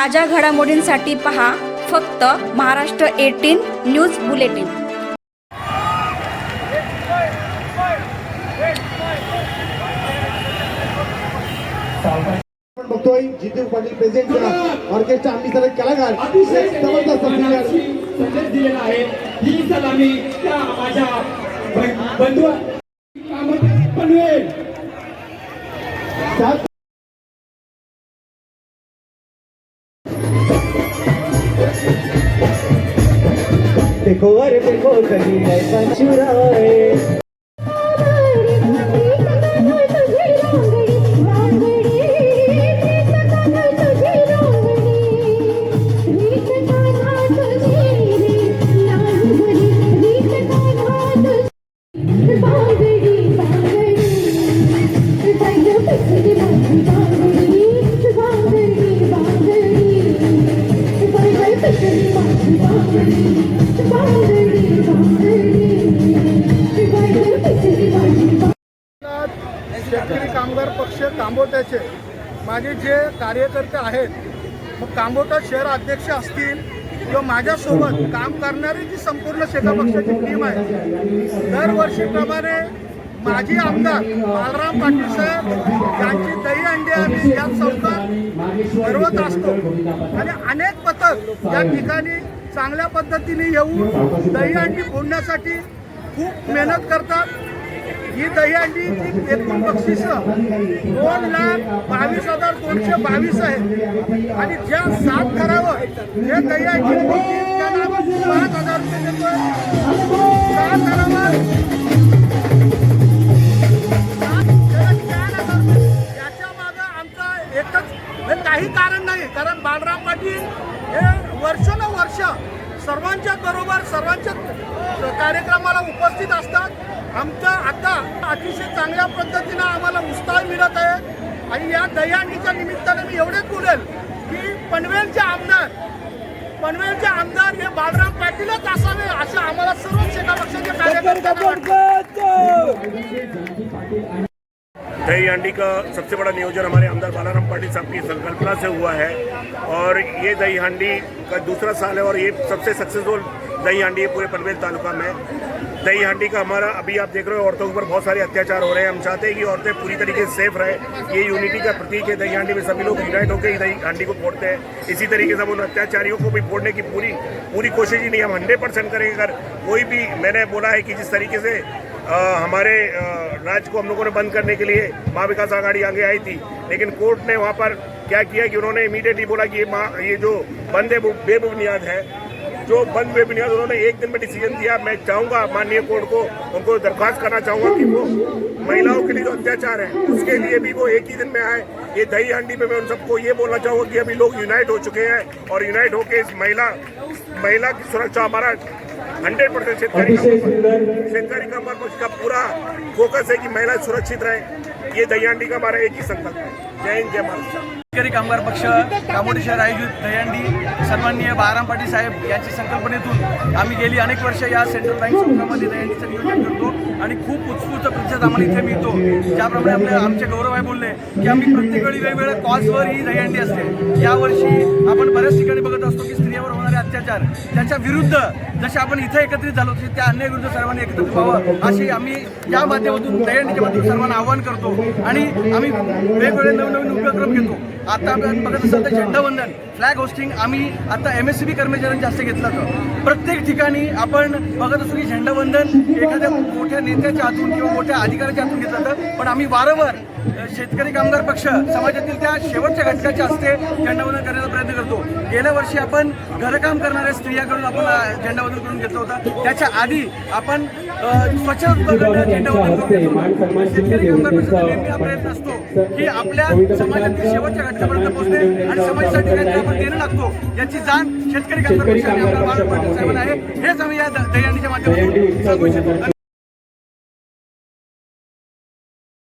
ताज्या घडामोडींसाठी पहा फक्त महाराष्ट्र एटीन न्यूज बुलेटिन. बघतोय जितू पाटील प्रेझेंट ऑर्केस्ट्रा आम्ही सगळे कलाकार अतिशय जबरदस्त. संदेश दिलेला आहे. ही सलामी त्या माझ्या बंधू पनवेल కోరిక కోరిక సంచురాయే शेतकरी कामगार पक्ष कांबोट्याचे. माझे जे कार्यकर्ते आहेत मग कांबोटा शहर अध्यक्ष असतील किंवा माझ्यासोबत काम करणारी जी संपूर्ण शेता पक्षाची टीम आहे दरवर्षीप्रमाणे माजी आमदार बालराम पाटील साहेब यांची दही अंडी आम्ही या चौकात भरवत असतो. आणि अनेक पथक या ठिकाणी चांगल्या पद्धतीने येऊन दहीहंडी फोडण्यासाठी खूप मेहनत करतात. ही दहीहंडीची एकूण बक्षीस दोन लाख बावीस हजार दोनशे बावीस आहे आणि ज्या सात घरावर हे दहीहंडी त्यांना पाच हजार रुपये देतोय. सात घरावर सर्वांच्या बरोबर सर्वांच्या कार्यक्रमाला उपस्थित असतात. आमच्या आता अतिशय चांगल्या पद्धतीनं आम्हाला उत्साह मिळत आहे. आणि या दहीहंडीच्या निमित्ताने मी एवढेच बोलेल की पनवेलचे आमदार पनवेलचे आमदार हे बालराम पाटीलच असावे असं आम्हाला सर्व शेका पक्षाचे कार्यकर्त्यांना वाटतं. दही हांडी का सबसे बड़ा नियोजन हमारे आमदार बालाराम पाटिल साहब की संकल्पना से हुआ है। और ये दही हांडी का दूसरा साल है और ये सबसे सक्सेसफुल दही हांडी है पूरे पनवेल तालुका में। दही हांडी का हमारा, अभी आप देख रहे हो, औरतों के ऊपर बहुत सारे अत्याचार हो रहे हैं। हम चाहते हैं कि औरतें पूरी तरीके से सेफ़ रहे। ये यूनिटी का प्रतीक है दही हांडी में। सभी लोग यूनाइट होकर ही दही हांडी को फोड़ते हैं। इसी तरीके से हम उन अत्याचारियों को भी फोड़ने की पूरी पूरी कोशिश ही नहीं, हम हंड्रेड परसेंट करेंगे। अगर कोई भी, मैंने बोला है कि जिस तरीके से हमारे राज्य को हम लोगों ने बंद करने के लिए महा विकास आघाड़ी आगे आई थी, लेकिन कोर्ट ने वहाँ पर क्या किया कि उन्होंने इमीडिएटली बोला कि ये ये जो बंद बेबुनियाद है। जो बंद बेबुनियाद उन्होंने एक दिन में डिसीज़न दिया। मैं चाहूँगा माननीय कोर्ट को, उनको दरख्वास्त करना चाहूँगा कि वो महिलाओं के लिए जो अत्याचार है, उसके लिए भी वो एक ही दिन में आए। ये दही हांडी में मैं उन सबको ये बोलना चाहूँगा कि अभी लोग यूनाइट हो चुके हैं और यूनाइट होकर इस महिला महिला की सुरक्षा, हमारा हंड्रेड परसेंट शेतकरी. शेतकरी कामगार पक्ष का पूरा फोकस है कि महिला सुरक्षित रहे. ये दही हांडी का हमारा एक ही संकल्प है. जय हिंद जय महाराष्ट्र शेतकरी कामगार पक्ष कामोडी शहर आयोजित दहीहंडी. सन्माननीय बाराम पाटील साहेब यांची संकल्पनेतून आम्ही गेली अनेक वर्ष या सेंट्रल बँक संस्थामध्ये दहीहंडीचं नियोजन करतो आणि खूप उत्स्फूर्त प्रतिसाद आम्हाला इथे मिळतो. ज्याप्रमाणे आपले आमचे गौरव बोलले की आम्ही प्रत्येक वेळी वेगवेगळ्या कॉजवर ही दहीहंडी असते. यावर्षी आपण बऱ्याच ठिकाणी बघत असतो की स्त्रियावर होणारे अत्याचार त्याच्या विरुद्ध जसे आपण इथं एकत्रित झालो तसे त्या अन्याय विरुद्ध सर्वांनी एकत्रित व्हावं अशी आम्ही या माध्यमातून दहीहंडीच्या माध्यमातून सर्वांना आवाहन करतो आणि आम्ही वेगवेगळे नवनवीन उपक्रम घेतो. आता आपण बघत असाल तर झेंडावंदन फ्लॅग होस्टिंग आम्ही आता एम एस सी बी कर्मचाऱ्यांनी जास्त घेतलं होतं. प्रत्येक ठिकाणी आपण बघत असतो की झेंडावंदन एखाद्या मोठ्या नेत्याच्या हातून किंवा मोठ्या अधिकाऱ्याच्या हातून घेतलं होतं पण आम्ही वारंवार शेतकरी कामगार पक्ष समाजातील त्या शेवटच्या घटकाच्या हस्ते झेंडावंदन करण्याचा प्रयत्न करतो. गेल्या वर्षी आपण घरकाम करणाऱ्या स्त्रियाकडून आपण अ, झेंडावंदन करून घेतलं होतं. त्याच्या आधी आपण अ, स्वच्छता शेतकरी कामगार प्रयत्न असतो की आपल्या समाजातील शेवटच्या घटकापर्यंत पोहोचणे आणि समाजासाठी काहीतरी आपण देणं लागतो. याची जाण शेतकरी कामगार पक्ष आणि आमदार आहे. हेच आम्ही या द- माध्यमातून सांगू इच्छितो.